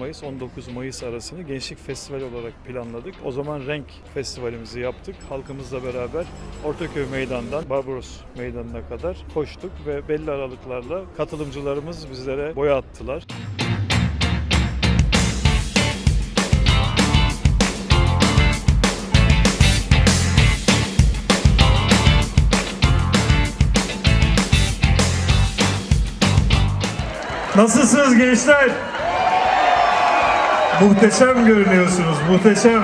19 Mayıs arasını Gençlik Festivali olarak planladık. O zaman Renk Festivalimizi yaptık. Halkımızla beraber Ortaköy Meydan'dan Barbaros Meydanı'na kadar koştuk ve belli aralıklarla katılımcılarımız bizlere boya attılar. Nasılsınız gençler? Muhteşem görünüyorsunuz, muhteşem.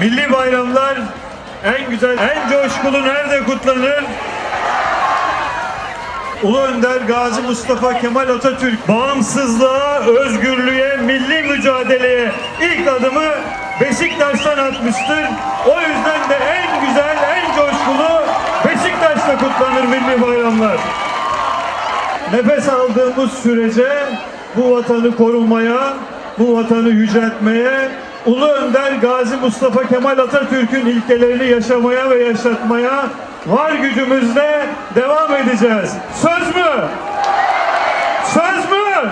Milli bayramlar en güzel, en coşkulu nerede kutlanır? Ulu Önder Gazi Mustafa Kemal Atatürk bağımsızlığa, özgürlüğe, milli mücadeleye ilk adımı Beşiktaş'tan atmıştır. O yüzden de en güzel, en coşkulu Beşiktaş'ta kutlanır milli bayramlar. Nefes aldığımız sürece bu vatanı korumaya, bu vatanı yüceltmeye, Ulu Önder Gazi Mustafa Kemal Atatürk'ün ilkelerini yaşamaya ve yaşatmaya var gücümüzle devam edeceğiz. Söz mü? Söz mü?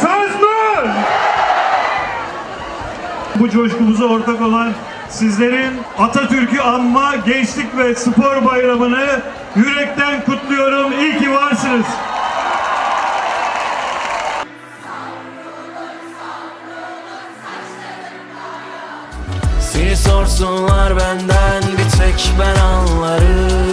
Söz mü? Bu coşkumuza ortak olan sizlerin Atatürk'ü anma gençlik ve spor bayramını yürekten kutluyorum. İyi ki varsınız. Seni sorsunlar benden bir tek ben anlarım